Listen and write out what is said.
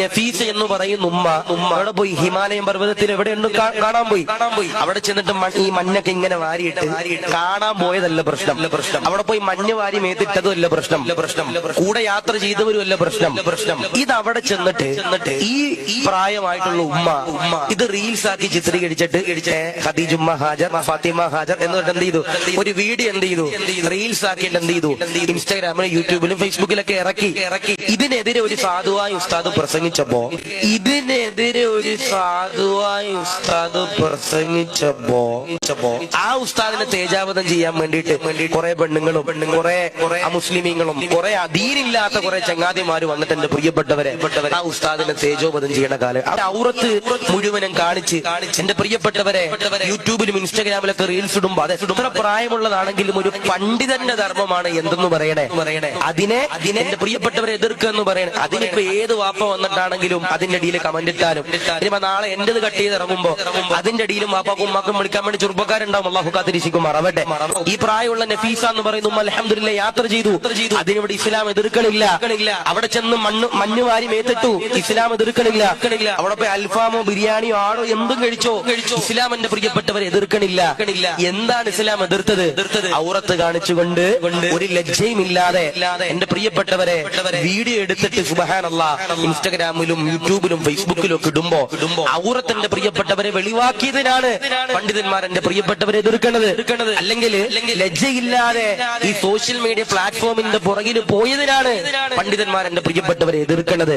നഫീസ് എന്ന് പറയുന്ന ഉമ്മ ഉമ്മ. അവിടെ പോയി ഹിമാലയം പർവതത്തിൽ എവിടെയുണ്ട്? കാണാൻ പോയി. അവിടെ ചെന്നിട്ട് ഈ മഞ്ഞൊക്കെ ഇങ്ങനെ വാരിയിട്ട് കാണാൻ പോയതല്ല പ്രശ്നം. പ്രശ്നം അവിടെ പോയി മഞ്ഞ് വാരി മേത്തിട്ടതും അല്ല പ്രശ്നം. പ്രശ്നം കൂടെ യാത്ര ചെയ്തവരും അല്ല പ്രശ്നം. പ്രശ്നം ഇത് അവിടെ ചെന്നിട്ട് ഈ പ്രായമായിട്ടുള്ള ഉമ്മ ഉമ്മ ഇത് റീൽസ് ആക്കി ചിത്രീകരിച്ചിട്ട് ഖദീജുമ്മ ഹാജർ ഫാത്തിമ ഹാജർ എന്ന് പറഞ്ഞിട്ട് എന്ത് ചെയ്തു? ഒരു വീഡിയോ എന്ത് ചെയ്തു? റീൽസ് ആക്കിയിട്ട് എന്ത് ചെയ്തു? ഇൻസ്റ്റാഗ്രാമിലും യൂട്യൂബിലും ഫേസ്ബുക്കിലൊക്കെ ഇറക്കി. ഇറക്കി ഇതിനെതിരെ ഒരു സാധുവായ ഉസ്താദ് പ്രസംഗിച്ചപ്പോ ഇതിനെതിരെ ഒരു സാധുവായി ഉസ്താദ് പ്രസംഗിച്ചപ്പോ ആ ഉസ്താദിനെ തേജാവതം ചെയ്യാൻ വേണ്ടിട്ട് വേണ്ടി കുറെ പെണ്ണുങ്ങളും കുറെ കുറെ അമുസ്ലിമീങ്ങളും കുറെ അധീനില്ലാത്ത കുറെ ചങ്ങാതിമാര് വന്നിട്ട് എന്റെ പ്രിയപ്പെട്ടവരെ. ആ ഉസ്താദിനെ തേജോപതം ചെയ്യണ കാലം. ഔറത്ത് മുഴുവനും കാണിച്ച് എന്റെ പ്രിയപ്പെട്ടവരെ യൂട്യൂബിലും ഇൻസ്റ്റാഗ്രാമിലൊക്കെ റീൽസ് ഇടുമ്പോ അതെ എത്ര പ്രായമുള്ളതാണെങ്കിലും ഒരു പണ്ഡിതന്റെ ധർമ്മമാണ് എന്തെന്ന് പറയണേ? പറയണേ അതിനെ അതിനെ എന്റെ പ്രിയപ്പെട്ടവരെ എതിർക്കുക എന്ന് പറയണേ. അതിനിപ്പോ ഏത് വാപ്പ വന്നിട്ടാണെങ്കിലും അതിന്റെ അടിയിൽ കമന്റ് ഇട്ടാലും. ഇനിയിപ്പോ നാളെ എന്റേത് കട്ട് ചെയ്ത് ഇറങ്ങുമ്പോ അതിന്റെ അടിയിലും വാപ്പാക്കും ഉമ്മാക്കും വിളിക്കാൻ വേണ്ടി ചെറുപ്പക്കാരുണ്ടാവും. അള്ളാഹു കാത്തിരിശിക്കും മറവട്ടെ. ഈ പ്രായമുള്ള നഫീസ എന്ന് പറയുന്നു ഉമ്മ യാത്ര ചെയ്തു. അതിനിവിടെ ഇസ്ലാം എതിർക്കണില്ല അവിടെ ചെന്ന് മണ്ണ് മഞ്ഞ് വാരി മേത്തിട്ടു. ഇസ്ലാം എതിർക്കണില്ല അവിടെ പോയി അൽഫാമോ ബിരിയാണിയോ ആടോ എന്തും കഴിച്ചോ. ഇസ്ലാം എന്റെ പ്രിയപ്പെട്ടവരെ എതിർക്കണില്ല. എന്താണ് ഇസ്ലാം എതിർത്തത്? ഔറത്ത് കാണിച്ചുകൊണ്ട് ഒരു ലജ്ജയും ഇല്ലാതെ എന്റെ പ്രിയപ്പെട്ടവരെ വീഡിയോ എടുത്തിട്ട് സുബഹാനല്ല. ഇൻസ്റ്റഗ്രാമിലും യൂട്യൂബിലും ഫേസ്ബുക്കിലും ഒക്കെ ഇടുമ്പോ ഔറത്തിന്റെ പ്രിയപ്പെട്ടവരെ വെളിവാക്കിയതിനാണ് പണ്ഡിതന്മാർ എന്റെ പ്രിയപ്പെട്ടവരെ എതിർക്കണത് അല്ലെങ്കിൽ ലജ്ജയില്ലാതെ ഈ സോഷ്യൽ മീഡിയ പ്ലാറ്റ്ഫോമിന്റെ പുറകിൽ പോയതിനാണ് പണ്ഡിതന്മാർ എന്റെ പ്രിയപ്പെട്ടവരെ എതിർക്കണത്